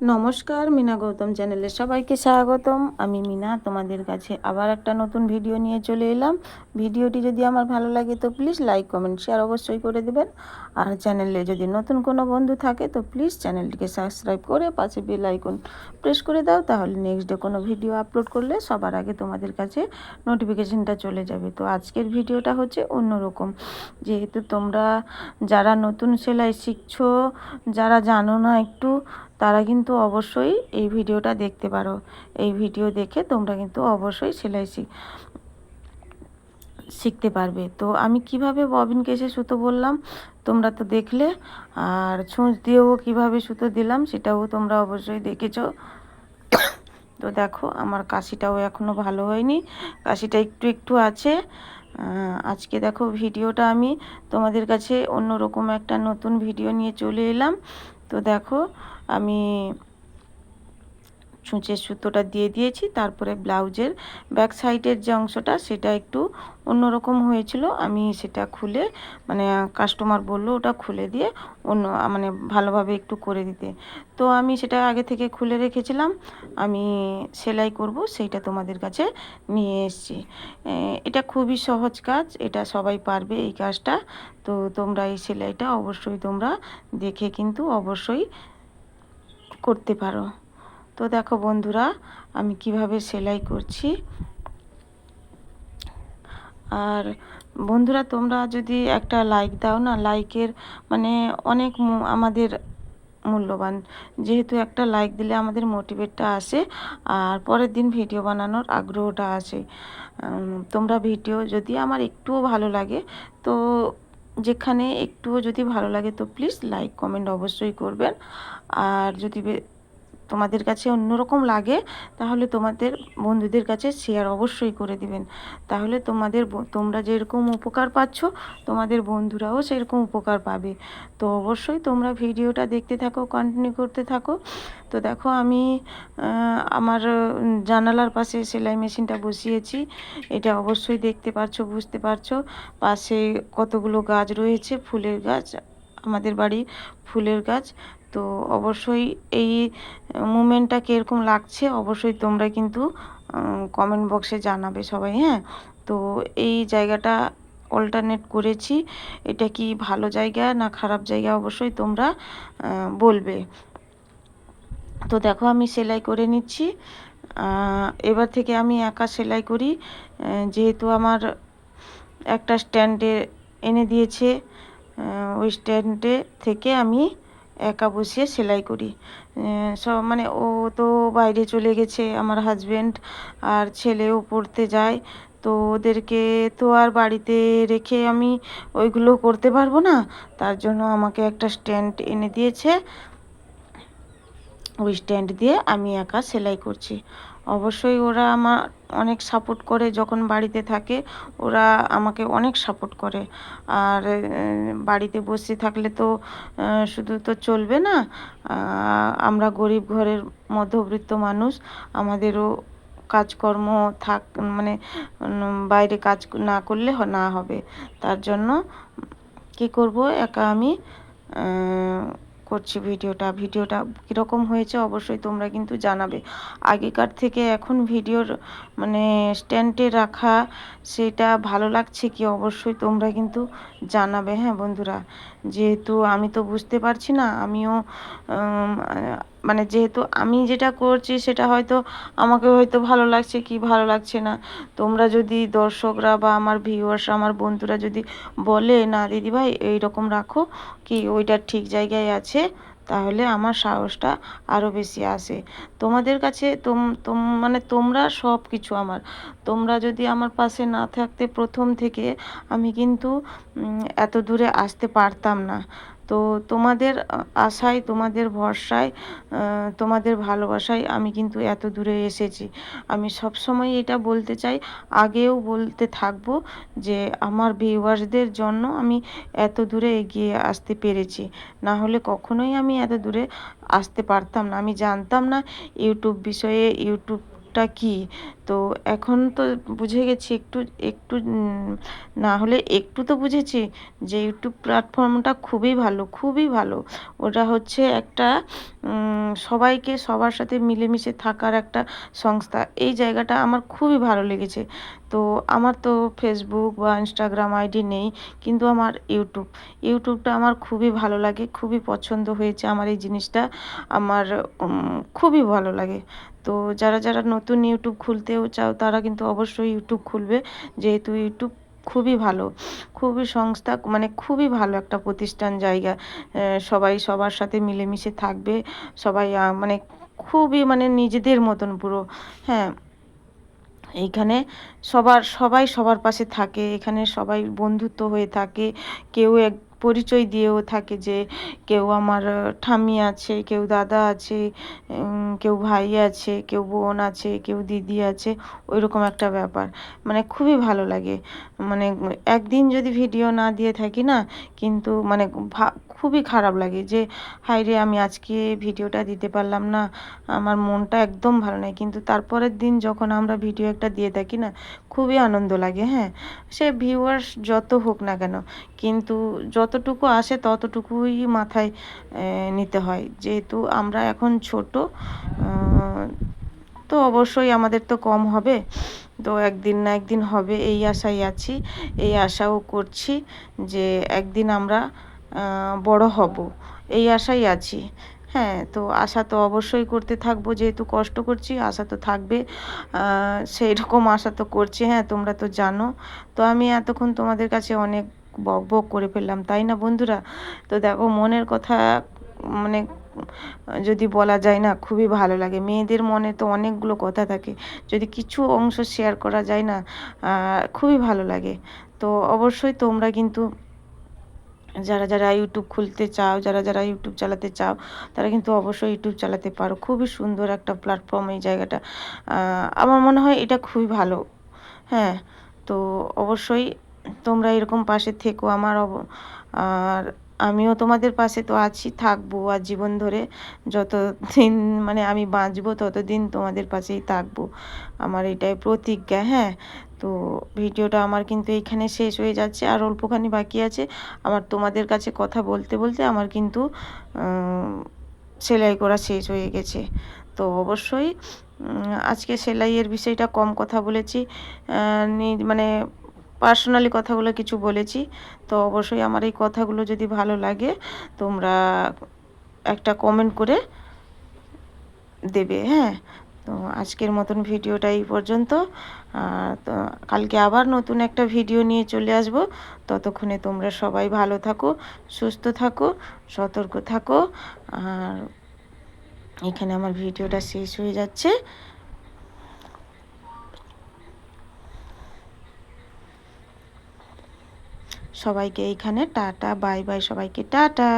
নমস্কার, মিনা গৌতম চ্যানেলে সবাইকে স্বাগতম। আমি মিনা, তোমাদের কাছে আবার একটা নতুন ভিডিও নিয়ে চলে এলাম। ভিডিওটি যদি আমার ভালো লাগে তো প্লিজ লাইক, কমেন্ট, শেয়ার অবশ্যই করে দেবেন। আর চ্যানেলে যদি নতুন কোনো বন্ধু থাকে তো প্লিজ চ্যানেলটিকে সাবস্ক্রাইব করে পাশে বেল আইকন প্রেস করে দাও। তাহলে নেক্সট ডে কোনো ভিডিও আপলোড করলে সবার আগে তোমাদের কাছে নোটিফিকেশনটা চলে যাবে। তো আজকের ভিডিওটা হচ্ছে অন্যরকম। যেহেতু তোমরা যারা নতুন সেলাই শিখছো, যারা জানো না একটু তারা কিন্তু অবশ্যই এই ভিডিওটা দেখতে পারো। এই ভিডিও দেখে তোমরা কিন্তু অবশ্যই সেলাই শিখ শিখতে পারবে। তো আমি কীভাবে ববিন কেসে সুতো বললাম, তোমরা তো দেখলে, আর ছুঁচ দিয়েও কীভাবে সুতো দিলাম সেটাও তোমরা অবশ্যই দেখেছ। তো দেখো, আমার কাশিটাও এখনও ভালো হয়নি। কাশিটা একটু একটু আছে। আজকে দেখো ভিডিওটা আমি তোমাদের কাছে অন্যরকম একটা নতুন ভিডিও নিয়ে চলে এলাম। তো দেখো আমি ছুঁচের সুতোটা দিয়ে দিয়েছি, তারপরে ব্লাউজের ব্যাক সাইডের যে অংশটা সেটা একটু অন্যরকম হয়েছিল। আমি সেটা খুলে মানে কাস্টমার বলল ওটা খুলে দিয়ে অন্য মানে ভালোভাবে একটু করে দিতে। তো আমি সেটা আগে থেকে খুলে রেখেছিলাম, আমি সেলাই করব, সেইটা তোমাদের কাছে নিয়ে এসছি। এটা খুবই সহজ কাজ, এটা সবাই পারবে এই কাজটা। তো তোমরা এই সেলাইটা অবশ্যই তোমরা দেখে কিন্তু অবশ্যই করতে পারো। তো দেখো বন্ধুরা, আমি কীভাবে সেলাই করছি। আর বন্ধুরা, তোমরা যদি একটা লাইক দাও না লাইকের মানে অনেক আমাদের মূল্যবান। যেহেতু একটা লাইক দিলে আমাদের মোটিভেটটা আসে, আর পরের দিন ভিডিও বানানোর আগ্রহটা আসে। তোমরা ভিডিও যদি আমার একটুও ভালো লাগে, তো যেখানে একটুও যদি ভালো লাগে, তো প্লিজ লাইক কমেন্ট অবশ্যই করবেন। আর যদি তোমাদের কাছে অন্যরকম লাগে, তাহলে তোমাদের বন্ধুদের কাছে শেয়ার অবশ্যই করে দিবেন। তাহলে তোমাদের তোমরা যেরকম উপকার পাচ্ছ, তোমাদের বন্ধুরাও সেরকম উপকার পাবে। তো অবশ্যই তোমরা ভিডিওটা দেখতে থাকো কন্টিনিউ করতে থাকো। তো দেখো আমি আমার জানালার পাশে সেলাই মেশিনটা বসিয়েছি। এটা অবশ্যই দেখতে পারছ, বুঝতে পারছ। পাশে কতগুলো গাছ রয়েছে, ফুলের গাছ, আমাদের বাড়ি ফুলের গাছ। তো অবশ্যই এই মুমেন্টটা কীরকম লাগছে অবশ্যই তোমরা কিন্তু কমেন্ট বক্সে জানাবে সবাই হ্যাঁ? তো এই জায়গাটা অল্টারনেট করেছি। এটা কি ভালো জায়গা না খারাপ জায়গা অবশ্যই তোমরা বলবে। তো দেখো আমি সেলাই করে নিচ্ছি। এবার থেকে আমি একা সেলাই করি। যেহেতু আমার একটা স্ট্যান্ডে এনে দিয়েছে ওই স্ট্যান্ডে থেকে আমি একা বসিয়ে সেলাই করি। সব মানে ও তো বাইরে চলে গেছে, আমার হাজব্যান্ড আর ছেলেও পড়তে যায়। তো ওদেরকে তো আর বাড়িতে রেখে আমি ওইগুলো করতে পারব না। তার জন্য আমাকে একটা স্ট্যান্ড এনে দিয়েছে। ওই স্ট্যান্ড দিয়ে আমি একা সেলাই করছি। অবশ্যই ওরা আমার অনেক সাপোর্ট করে, যখন বাড়িতে থাকে ওরা আমাকে অনেক সাপোর্ট করে। আর বাড়িতে বসে থাকলে তো শুধু তো চলবে না আমরা গরিব ঘরের মধ্যবিত্ত মানুষ, আমাদেরও কাজকর্ম থাক মানে বাইরে কাজ না করলে না হবে। তার জন্য কি করব, একা আমি করছি ভিডিওটা। ভিডিওটা কীরকম হয়েছে অবশ্যই তোমরা কিন্তু জানাবে। আগেকার থেকে এখন ভিডিওর মানে স্ট্যান্ডে রাখা সেটা ভালো লাগছে কি অবশ্যই তোমরা কিন্তু জানাবে। হ্যাঁ বন্ধুরা, যেহেতু আমি তো বুঝতে পারছি না, আমিও মানে যেহেতু আমি যেটা করছি সেটা হয়তো আমাকে হয়তো ভালো লাগছে কি ভালো লাগছে না। তোমরা যদি দর্শকরা বা আমার ভিউয়ার্স আমার বন্ধুরা যদি বলে, না, দিদিভাই, এইরকম রাখো কি ওইটা ঠিক জায়গায় আছে, তাহলে আমার সাহসটা আরও বেশি আসে। তোমাদের কাছে তোম তোম মানে তোমরা সব কিছু আমার। তোমরা যদি আমার পাশে না থাকতে প্রথম থেকে, আমি কিন্তু এত দূরে আসতে পারতাম না। তো তোমাদের আশায়, তোমাদের ভরসায় তোমাদের ভালোবাসায় আমি কিন্তু এত দূরে এসেছি। আমি সব সময় এটা বলতে চাই, আগেও বলতে থাকব যে আমার ভিউয়ার্সদের জন্য আমি এত দূরে এগিয়ে আসতে পেরেছি। না হলে কখনোই আমি এত দূরে আসতে পারতাম না। আমি জানতাম না ইউটিউব বিষয়ে, ইউটিউব ইউটিউবটা কি? তো এখন তো বুঝে গেছি একটু একটু না হলে একটু তো বুঝেছি যে ইউটিউব প্ল্যাটফর্মটা খুবই ভালো খুবই ভালো। ওটা হচ্ছে একটা সবাইকে সবার সাথে মিলেমিশে থাকার একটা সংস্থা। এই জায়গাটা আমার খুবই ভালো লেগেছে। তো আমার তো ফেসবুক বা ইনস্টাগ্রাম আইডি নেই, কিন্তু আমার ইউটিউব ইউটিউবটা আমার খুবই ভালো লাগে, খুবই পছন্দ হয়েছে আমার এই জিনিসটা। আমার খুবই ভালো লাগে। তো যারা যারা নতুন ইউটিউব খুলতেও চাও, তারা কিন্তু অবশ্যই ইউটিউব খুলবে। যেহেতু ইউটিউব খুবই ভালো, খুবই সংস্থা মানে খুবই ভালো একটা প্রতিষ্ঠান জায়গা। সবাই সবার সাথে মিলেমিশে থাকবে, সবাই মানে খুবই মানে নিজেদের মতন পুরো হ্যাঁ। এইখানে সবার, সবাই সবার পাশে থাকে, এখানে সবাই বন্ধুত্ব হয়ে থাকে, কেউ এক পরিচয় দিয়েও থাকে যে কেউ আমার ঠাম্মি আছে, কেউ দাদা আছে কেউ ভাই আছে, কেউ বোন আছে, কেউ দিদি আছে ওই রকম একটা ব্যাপার। মানে খুবই ভালো লাগে। মানে একদিন যদি ভিডিও না দিয়ে থাকি না, কিন্তু মানে খুবই খারাপ লাগে যে, হায় রে, আমি আজকে ভিডিওটা দিতে পারলাম না, আমার মনটা একদম ভালো নেই। কিন্তু তারপরের দিন যখন আমরা ভিডিও একটা দিয়ে থাকি না, খুবই আনন্দ লাগে হ্যাঁ? সে ভিউয়ার্স যত হোক না কেন, কিন্তু যতটুকু আসে ততটুকুই মাথায় নিতে হয়। যেহেতু আমরা এখন ছোট তো অবশ্যই আমাদের তো কম হবে। তো একদিন না একদিন হবে, এই আশাই আছি, এই আশাও করছি যে একদিন আমরা বড় হব। এই আশায় আছি। হ্যাঁ তো আশা তো অবশ্যই করতে থাকব, যেহেতু কষ্ট করছি, আশা তো থাকবে। সেই রকম আশা তো করছি। হ্যাঁ তোমরা তো জানো। তো আমি এতক্ষণ তোমাদের কাছে অনেক বক বক করে ফেললাম, তাই না বন্ধুরা? তো দেখো মনের কথা মানে যদি বলা যায় না, খুবই ভালো লাগে। মেয়েদের মনে তো অনেকগুলো কথা থাকে, যদি কিছু অংশ শেয়ার করা যায় না খুবই ভালো লাগে। তো অবশ্যই তোমরা কিন্তু, যারা যারা ইউটিউব খুলতে চাও, যারা যারা ইউটিউব চালাতে চাও, তারা কিন্তু অবশ্যই ইউটিউব চালাতে পারো। খুবই সুন্দর একটা প্ল্যাটফর্ম এই জায়গাটা। আমার মনে হয় এটা খুবই ভালো। হ্যাঁ তো অবশ্যই তোমরা এরকম পাশে থেকো আমার অব- আর আমিও তোমাদের পাশে তো আছি, থাকব আর জীবন ধরে যতদিন মানে আমি বাঁচবো ততদিন তোমাদের পাশেই থাকব। আমার এটাই প্রতিজ্ঞা হ্যাঁ? তো ভিডিওটা আমার কিন্তু এইখানে শেষ হয়ে যাচ্ছে আর অল্পখানি বাকি আছে। আমার তোমাদের কাছে কথা বলতে বলতে আমার কিন্তু সেলাই করা শেষ হয়ে গেছে। তো অবশ্যই আজকে সেলাইয়ের বিষয়টা কম কথা বলেছি। মানে পার্সোনালি কথাগুলো কিছু বলেছি। তো অবশ্যই আমার এই কথাগুলো যদি ভালো লাগে, তোমরা একটা কমেন্ট করে দেবে হ্যাঁ? তো আজকের মতন ভিডিওটা এই পর্যন্ত। তো কালকে আবার নতুন একটা ভিডিও নিয়ে চলে আসব। ততক্ষণে তোমরা সবাই ভালো থাকো, সুস্থ থাকো, সতর্ক থাকো। আর এখানে আমার ভিডিওটা শেষ হয়ে যাচ্ছে। সবাইকে এইখানে টাটা বাই বাই সবাইকে টাটা।